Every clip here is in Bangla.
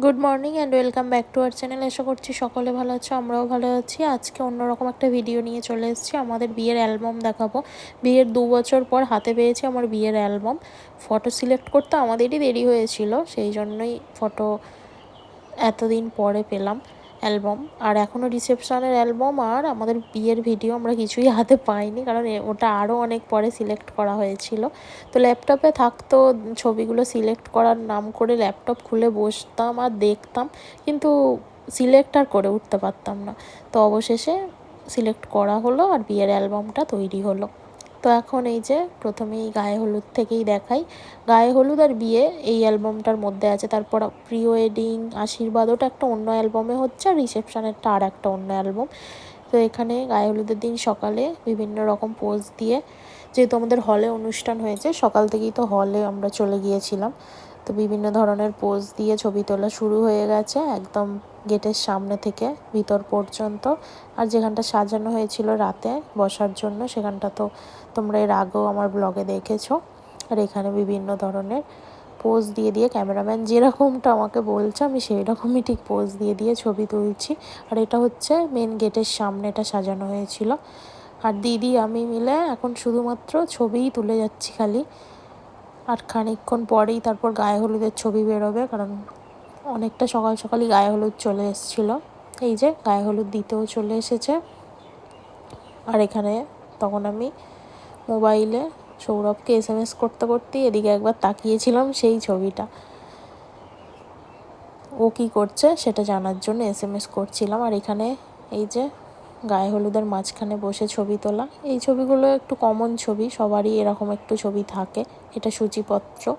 Good morning and welcome back to our channel আশা করছি সকলে ভালো আছো, আমরাও ভালো আছি। আজকে অন্যরকম একটা ভিডিও নিয়ে চলে এসেছি। আমাদের বিয়ের অ্যালবাম দেখাবো। বিয়ের দু বছর পর হাতে পেয়েছি আমার বিয়ের অ্যালবাম ফটো সিলেক্ট করতে আমাদেরই দেরি হয়েছিল, সেই জন্যই ফটো এতদিন পরে পেলাম। অ্যালবাম। আর এখনও রিসেপশনের অ্যালবাম আর আমাদের বিয়ের ভিডিও আমরা কিছুই হাতে পাইনি, কারণ ওটা আরও অনেক পরে সিলেক্ট করা হয়েছিল। তো ল্যাপটপে থাকতো, ছবিগুলো সিলেক্ট করার নাম করে ল্যাপটপ খুলে বসতাম আর দেখতাম, কিন্তু সিলেক্ট আর করে উঠতে পারতাম না। তো অবশেষে সিলেক্ট করা হলো আর বিয়ের অ্যালবামটা তৈরি হলো। তো এখন এই যে প্রথমেই গায়ে হলুদ থেকেই দেখাই। গায়ে হলুদ আর বিয়ে এই অ্যালবামটার মধ্যে আছে। তারপর প্রি ওয়েডিং, আশীর্বাদ, ওটা একটা অন্য অ্যালবামে হচ্ছে আর রিসেপশনেরটা আর একটা অন্য অ্যালবাম। তো এখানে গায়ে হলুদের দিন সকালে বিভিন্ন রকম পোজ দিয়ে যেহেতু আমাদের হলে অনুষ্ঠান হয়েছে, সকাল থেকেই তো হলে আমরা চলে গিয়েছিলাম। তো বিভিন্ন ধরনের পোজ দিয়ে ছবি তোলা শুরু হয়ে গেছে একদম গেটের সামনে থেকে ভিতর পর্যন্ত। আর যেখানটা সাজানো হয়েছিল রাতে বসার জন্য সেখানটা তো তোমরা এর আগেও আমার ব্লগে দেখেছ। আর এখানে বিভিন্ন ধরনের পোজ দিয়ে দিয়ে ক্যামেরাম্যান যেরকমটা আমাকে বলছে, আমি সেই রকমই ঠিক পোজ দিয়ে দিয়ে ছবি তুলছি। আর এটা হচ্ছে মেন গেটের সামনে এটা সাজানো হয়েছিল। আর দিদি, আমি মিলে এখন শুধুমাত্র ছবিই তুলে যাচ্ছি খালি। আর খানিকক্ষণ পরেই তারপর গায়ে হলুদের ছবি বেরোবে, কারণ অনেকটা সকাল সকালই গায়ে হলুদ চলে এসেছিল। এই যে গায়ে হলুদ দিতেও চলে এসেছে। আর এখানে তখন আমি মোবাইলে সৌরভকে এস এম এস করতে করতে এদিকে একবার তাকিয়েছিলাম সেই ছবিটা। ও কি করছে সেটা জানার জন্য এস এম এস করছিলাম। আর এখানে এই যে গায়ে হলুদের মাঝখানে বসে ছবি তোলা, এই ছবিগুলো একটু কমন ছবি, সবারই এরকম একটু ছবি থাকে। এটা সূচিপত্র।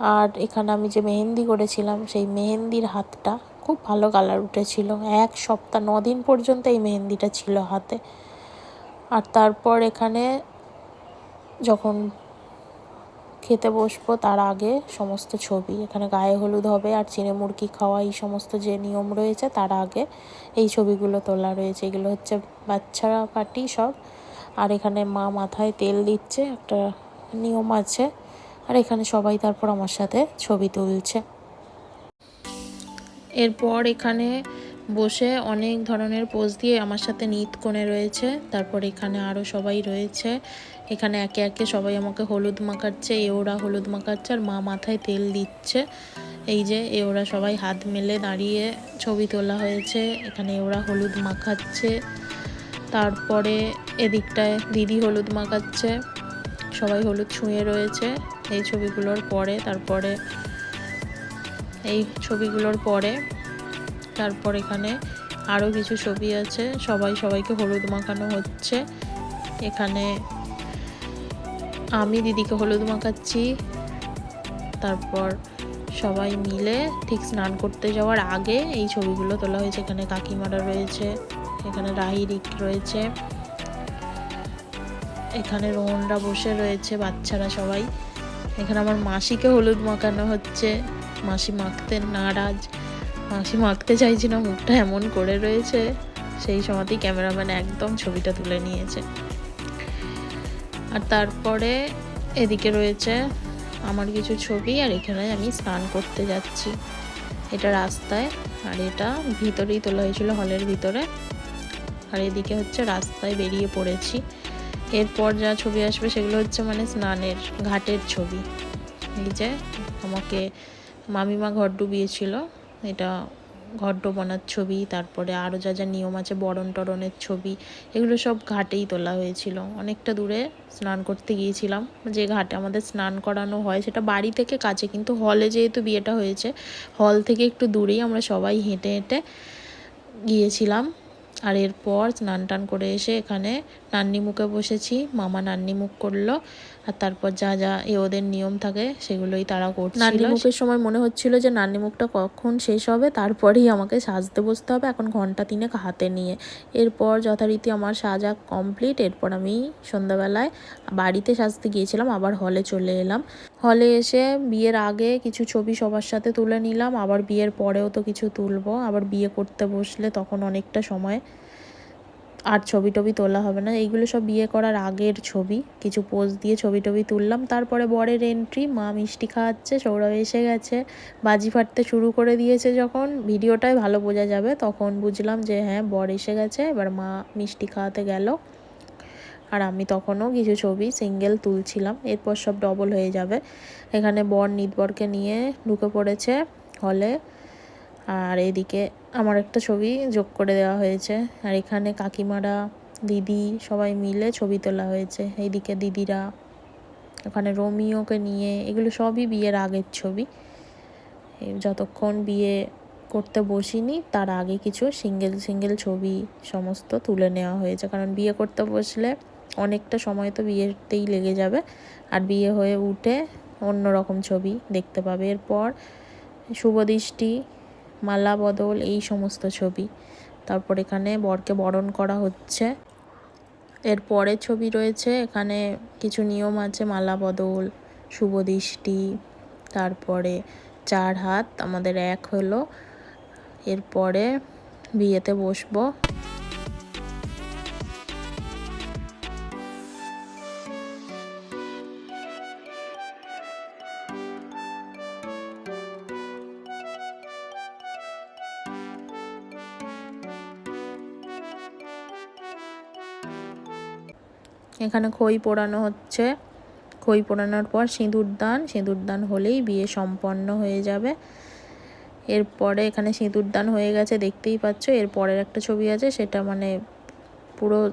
আর এখানে আমি যে মেহেন্দি করেছিলাম, সেই মেহেন্দির হাতটা খুব ভালো কালার উঠেছিল। এক সপ্তাহ দিন পর্যন্ত এই মেহেন্দিটা ছিল হাতে। আর তারপর এখানে যখন খেতে বসবো তার আগে সমস্ত ছবি, এখানে গায়ে হলুদ হবে আর চিনে মুরগি খাওয়া, এই সমস্ত যে নিয়ম রয়েছে তার আগে এই ছবিগুলো তোলা রয়েছে। এগুলো হচ্ছে বাচ্চারা পার্টি সব। আর এখানে মা মাথায় তেল দিচ্ছে, একটা নিয়ম আছে। আর এখানে সবাই তারপর আমার সাথে ছবি তুলছে। এরপর এখানে বসে অনেক ধরনের পোজ দিয়ে আমার সাথে নিত কোণে রয়েছে। তারপর এখানে আরও সবাই রয়েছে। এখানে একে একে সবাই আমাকে হলুদ মাখাচ্ছে এওরা হলুদ মাখাচ্ছে আর মা মাথায় তেল দিচ্ছে। এই যে এওরা সবাই হাত মেলে দাঁড়িয়ে ছবি তোলা হয়েছে। এখানে ওরা হলুদ মাখাচ্ছে। তারপরে এদিকটায় দিদি হলুদ মাখাচ্ছে। সবাই হলুদ ছুঁয়ে রয়েছে এই ছবিগুলোর পরে। তারপরে এই ছবিগুলোর পরে তারপর এখানে আরও কিছু ছবি আছে। সবাই সবাইকে হলুদ মাখানো হচ্ছে। এখানে আমি দিদিকে হলুদ মাখাচ্ছি। তারপর সবাই মিলে ঠিক স্নান করতে যাওয়ার আগে এই ছবিগুলো তোলা হয়েছে। এখানে কাকিমারা রয়েছে, এখানে রাহিরিক রয়েছে, এখানে রোহনরা বসে রয়েছে, বাচ্চারা সবাই। এখানে আমার মাসিকে হলুদ মাখানো হচ্ছে। মাসি মাখতে নারাজ। মাসি মাখতে চাইছি না, মুখটা এমন করে রয়েছে। সেই সময়তেই ক্যামেরাম্যান একদম ছবিটা তুলে নিয়েছে। আর তারপরে এদিকে রয়েছে আমার কিছু ছবি, আর এখানে আমি স্নান করতে যাচ্ছি। এটা রাস্তায়, আর এটা ভিতরেই তোলা হয়েছিল, হলের ভিতরে। আর এদিকে হচ্ছে রাস্তায় বেরিয়ে পড়েছি। এরপর যা ছবি আসবে সেগুলো হচ্ছে মানে স্নানের ঘাটের ছবি। এই যে আমাকে মামিমা ঘর ডুবিয়েছিল এটা ঘর বনার ছবি, তারপরে আরও যা যা নিয়ম আছে, বরণ টরণের ছবি, এগুলো সব ঘাটেই তোলা হয়েছিল। অনেকটা দূরে স্নান করতে গিয়েছিলাম। যে ঘাটে আমাদের স্নান করানো হয়, সেটা বাড়ি থেকে কাছে, কিন্তু হলে যেহেতু বিয়েটা হয়েছে হল থেকে একটু দূরেই আমরা সবাই হেঁটে হেঁটে গিয়েছিলাম। আর এরপর স্নান টান করে এসে এখানে নান্নি মুখে বসেছি, মামা নান্নি মুখ করল, আর তারপর যা যা এ ওদের নিয়ম থাকে সেগুলোই তারা করছিল। নান্নি মুখের সময় মনে হচ্ছিল যে নান্নি মুখটা কখন শেষ হবে, তারপরেই আমাকে সাজতে বসতে হবে, এখন ঘণ্টা তিনেক হাতে নিয়ে। এরপর যথারীতি আমার সাজা কমপ্লিট, এরপর আমি সন্ধ্যাবেলায় বাড়িতে সাজতে গিয়েছিলাম, আবার হলে চলে এলাম। হলে এসে বিয়ের আগে কিছু ছবি সবার সাথে তুলে নিলাম, আবার বিয়ের পরেও তো কিছু তুলবো, আবার বিয়ে করতে বসলে তখন অনেকটা সময় আর ছবি টবি তোলা হবে না। এইগুলো সব বিয়ে করার আগের ছবি, কিছু পোজ দিয়ে ছবি টবি তুললাম। তারপরে বরের এন্ট্রি মা মিষ্টি খাওয়াচ্ছে, সৌরভ এসে গেছে, বাজি ফাটতে শুরু করে দিয়েছে যখন। ভিডিওটাই ভালো বোঝা যাবে, তখন বুঝলাম যে হ্যাঁ বর এসে গেছে, এবার মা মিষ্টি খাওয়াতে গেল। আর আমি তখনও কিছু ছবি সিঙ্গেল তুলছিলাম, এরপর সব ডবল হয়ে যাবে। এখানে বর নিতবরকে নিয়ে ঢুকে পড়েছে হলে আর এদিকে আমার একটা ছবি যোগ করে দেওয়া হয়েছে। আর এখানে কাকিমারা, দিদি সবাই মিলে ছবি তোলা হয়েছে। এইদিকে দিদিরা, ওখানে রোমিওকে নিয়ে, এগুলো সবই বিয়ের আগের ছবি। যতক্ষণ বিয়ে করতে বসিনি, তার আগে কিছু সিঙ্গেল সিঙ্গেল ছবি সমস্ত তুলে নেওয়া হয়েছে। কারণ বিয়ে করতে বসলে অনেকটা সময় তো বিয়েতেই লেগে যাবে। আর বিয়ে হয়ে উঠে অন্য রকম ছবি দেখতে পাবে। এরপর শুভদৃষ্টি, মালা বদল, এই সমস্ত ছবি। তারপর এখানে বরকে বরণ করা হচ্ছে। এর পরের ছবি রয়েছে, এখানে কিছু নিয়ম আছে, মালা বদল, শুভদৃষ্টি, তারপরে চার হাত, আমাদের এক হলো। এরপরে বিয়েতে বসবো। এখানে খই পোড়ানো হচ্ছে। খই পোড়ানোর পর সিঁদুর দান। সিঁদুর দান হলেই বিয়ে সম্পন্ন হয়ে যাবে। এরপরে এখানে সিঁদুর দান হয়ে গেছে, দেখতেই পাচ্ছ। এর পরের একটা ছবি আছে, সেটা মানে পুরো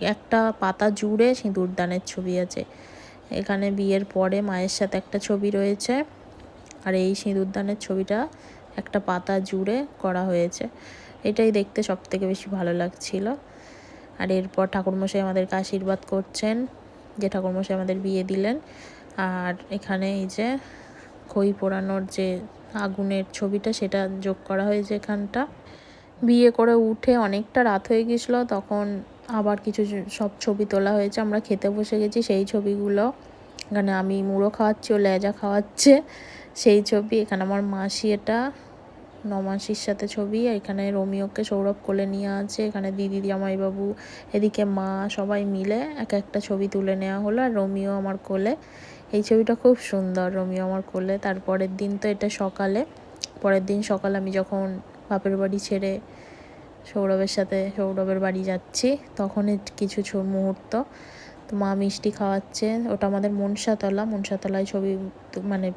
একটা পাতা জুড়ে সিঁদুর দানের ছবি আছে। এখানে বিয়ের পরে মায়ের সাথে একটা ছবি রয়েছে। আর এই সিঁদুর দানের ছবিটা একটা পাতা জুড়ে করা হয়েছে। এটাই দেখতে সব থেকে বেশি ভালো লাগছিল। আর এরপর ঠাকুরমশাই আমাদেরকে আশীর্বাদ করছেন যে ঠাকুরমশাই আমাদের বিয়ে দিলেন। আর এখানে এই যে খই পোড়ানোর যে আগুনের ছবিটা, সেটা যোগ করা হয়েছে এখানটা। বিয়ে করে উঠে অনেকটা রাত হয়ে গেছিল, তখন আবার কিছু সব ছবি তোলা হয়েছে, আমরা খেতে বসে গেছি সেই ছবিগুলো। এখানে আমি মুড়ো খাওয়াচ্ছি ও লেজা খাওয়াচ্ছে, সেই ছবি। এখানে আমার মাসি এটা নমাসির সাথে ছবি, এখানে রোমিওকে সৌরভ কোলে নিয়ে আছে, এখানে দিদি, জামাইবাবু, এদিকে মা, সবাই মিলে এক একটা ছবি তুলে নেওয়া হলো, আর রোমিও আমার কোলে। এই ছবিটা খুব সুন্দর, রোমিও আমার কোলে। তারপরের দিন তো এটা সকালে। পরের দিন সকালে আমি যখন বাপের বাড়ি ছেড়ে সৌরভের সাথে, সৌরভের বাড়ি যাচ্ছি তখন কিছু মুহূর্ত। তো মা মিষ্টি খাওয়াচ্ছে। ওটা আমাদের মনসাতলা। মনসাতলায় ছবি মানে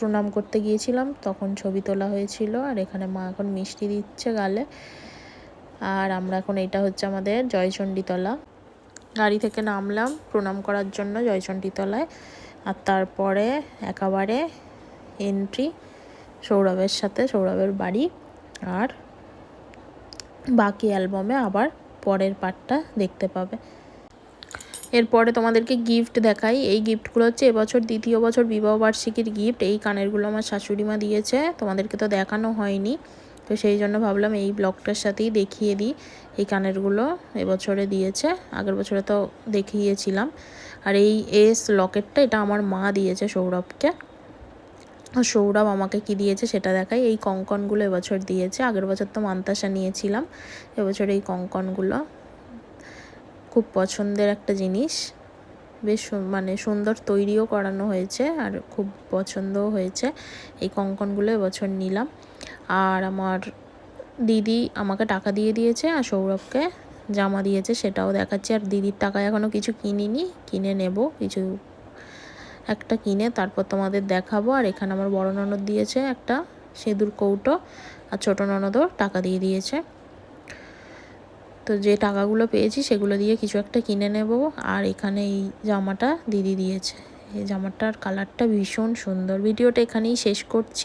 প্রণাম করতে গিয়েছিলাম, তখন ছবি তোলা হয়েছিল আর এখানে মা এখন মিষ্টি দিচ্ছে গালে। আর আমরা এখন এটা হচ্ছে আমাদের জয়চণ্ডীতলা। গাড়ি থেকে নামলাম প্রণাম করার জন্য জয়চণ্ডীতলায়। আর তারপরে একেবারে এন্ট্রি সৌরভের সাথে সৌরভের বাড়ি। আর বাকি অ্যালবামে আবার পরের পার্টটা দেখতে পাবে। এরপরে তোমাদেরকে গিফট দেখাই। এই গিফটগুলো হচ্ছে এবছর দ্বিতীয় বছর বিবাহবার্ষিকীর গিফট এই কানেরগুলো আমার শাশুড়ি মা দিয়েছে। তোমাদেরকে তো দেখানো হয়নি। তো সেই জন্য ভাবলাম এই ব্লগটার সাথেই দেখিয়ে দিই। এই কানেরগুলো এবছরে দিয়েছে। আগের বছরে তো দেখিয়েছিলাম। আর এই এস লকেটটা এটা আমার মা দিয়েছে সৌরভকে। সৌরভ আমাকে কি দিয়েছে সেটা দেখাই। এই কঙ্কনগুলো এবছর দিয়েছে। আগের বছর তো মান্তাসা নিয়েছিলাম। এবছর এই কঙ্কনগুলো খুব পছন্দের একটা জিনিস। বেশ মানে সুন্দর তৈরিও করানো হয়েছে আর খুব পছন্দও হয়েছে। এই কঙ্কনগুলো এবছর নিলাম। আর আমার দিদি আমাকে টাকা দিয়ে দিয়েছে আর সৌরভকে জামা দিয়েছে সেটাও দেখাচ্ছি। আর দিদির টাকায় এখনও কিছু কিনিনি, কিনে নেব কিছু একটা কিনে তারপর তোমাদের দেখাবো। আর এখানে আমার বড় ননদ দিয়েছে একটা, সিঁদুর কৌটো। আর ছোটো ননদও টাকা দিয়ে দিয়েছে। তো যে টাকাগুলো পেয়েছি সেগুলো দিয়ে কিছু একটা কিনে নেব। আর এখানে এই জামাটা দিদি দিয়েছে। এই জামাটার কালারটা ভীষণ সুন্দর। ভিডিওটা এখানেই শেষ করছি।